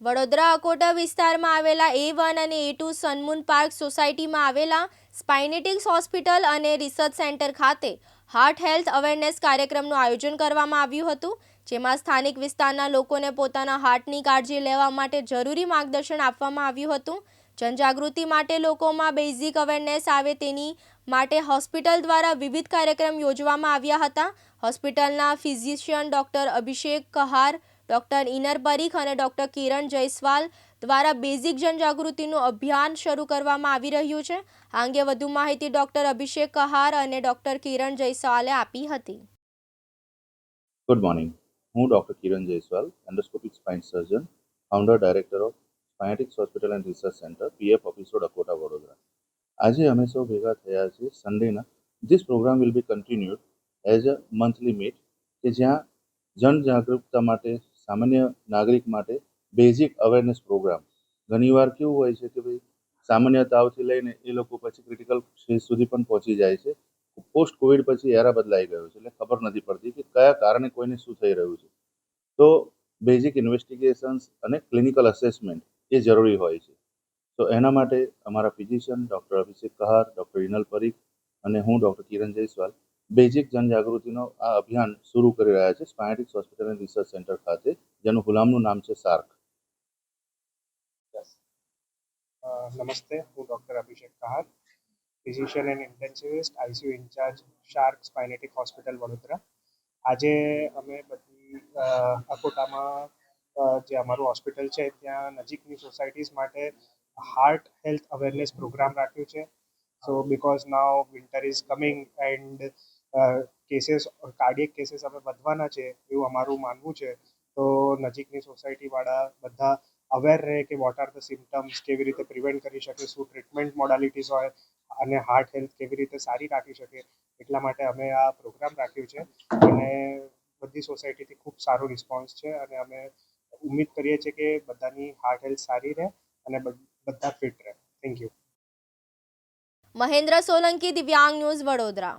વડોદરા અકોટા વિસ્તારમાં આવેલા એ વન અને એ ટુ સનમૂન પાર્ક સોસાયટીમાં આવેલા સ્પાઇનેટિક્સ હોસ્પિટલ અને રિસર્ચ સેન્ટર ખાતે હાર્ટ હેલ્થ અવેરનેસ કાર્યક્રમનું આયોજન કરવામાં આવ્યું હતું, જેમાં સ્થાનિક વિસ્તારના લોકોને પોતાના હાર્ટની કાળજી લેવા માટે જરૂરી માર્ગદર્શન આપવામાં આવ્યું હતું. જનજાગૃતિ માટે લોકોમાં બેઝિક અવેરનેસ આવે તેની માટે હોસ્પિટલ દ્વારા વિવિધ કાર્યક્રમ યોજવામાં આવ્યા હતા. હોસ્પિટલના physician doctor Abhishek Kahar doctor Inar Parikh અને ડોક્ટર કિરણ જયસ્વાલ દ્વારા બેઝિક જનજાગૃતિનું અભિયાન શરૂ કરવામાં આવી રહ્યું છે. આ અંગે વધુ માહિતી ડોક્ટર અભિષેક કહાર અને ડોક્ટર કિરણ જયસ્વાલે આપી હતી. ગુડ મોર્નિંગ હું doctor Kiran Jaiswal endoscopic spine surgeon founder director of Spinetics hospital and research centre PF office road Akota Vadodara આજે અમે સૌ ભેગા થયા છીએ સન્ડેના this programme will be continued as a monthly meet કે જ્યાં જનજાગૃતતા માટે સામાન્ય નાગરિક માટે બેઝિક અવેરનેસ પ્રોગ્રામ ઘણીવાર કેવું હોય છે કે ભાઈ સામાન્ય તાવથી લઈને એ લોકો પછી ક્રિટિકલ સ્ટેજ સુધી પણ પહોંચી જાય છે. પોસ્ટ કોવિડ પછી એરા બદલાઈ ગયો છે એટલે ખબર નથી પડતી કે કયા કારણે કોઈને શું થઈ રહ્યું છે. તો બેઝિક ઇન્વેસ્ટિગેશન્સ અને ક્લિનિકલ અસેસમેન્ટ એ જરૂરી હોય છે. તો એના માટે અમારા physician doctor Abhishek Kahar doctor Inal Parikh અને હું ડૉક્ટર કિરણ જયસ્વાલ બેઝિક જનજાગૃતિનો આ અભિયાન શરૂ કરી રહ્યા છે Spinetics hospital and research centre ખાતે, જેનું ગુલામનું નામ છે સાર્ક. નમસ્તે, હું doctor Abhishek Kahar, physician and intensivist ICU incharge, Shark Spinetic hospital Vadodara. આજે અમે બધી અકોટામાં જે અમારું હોસ્પિટલ છે, ત્યાં નજીકની સોસાયટીઝ માટે હાર્ટ હેલ્થ અવેરનેસ પ્રોગ્રામ રાખ્યું છે. So because now winter is coming and cases cardiac cases હવે વધવાના છે એવું અમારું માનવું છે. તો નજીકની સોસાયટીવાળા બધા અવેર રહે કે વોટ આર ધ સિમ્ટમ્સ કેવી રીતે પ્રિવેન્ટ કરી શકે, શું ટ્રીટમેન્ટ મોડાલિટીઝ હોય અને હાર્ટ હેલ્થ કેવી રીતે સારી રાખી શકે એટલા માટે અમે આ પ્રોગ્રામ રાખ્યું છે. અને બધી સોસાયટીથી ખૂબ સારો રિસ્પોન્સ છે અને અમે ઉમ્મીદ કરીએ છીએ કે બધાની હાર્ટ હેલ્થ સારી રહે અને બધા ફિટ રહે. થેન્ક યુ મહેન્દ્ર સોલંકી, દિવ્યાંગ ન્યૂઝ વડોદરા.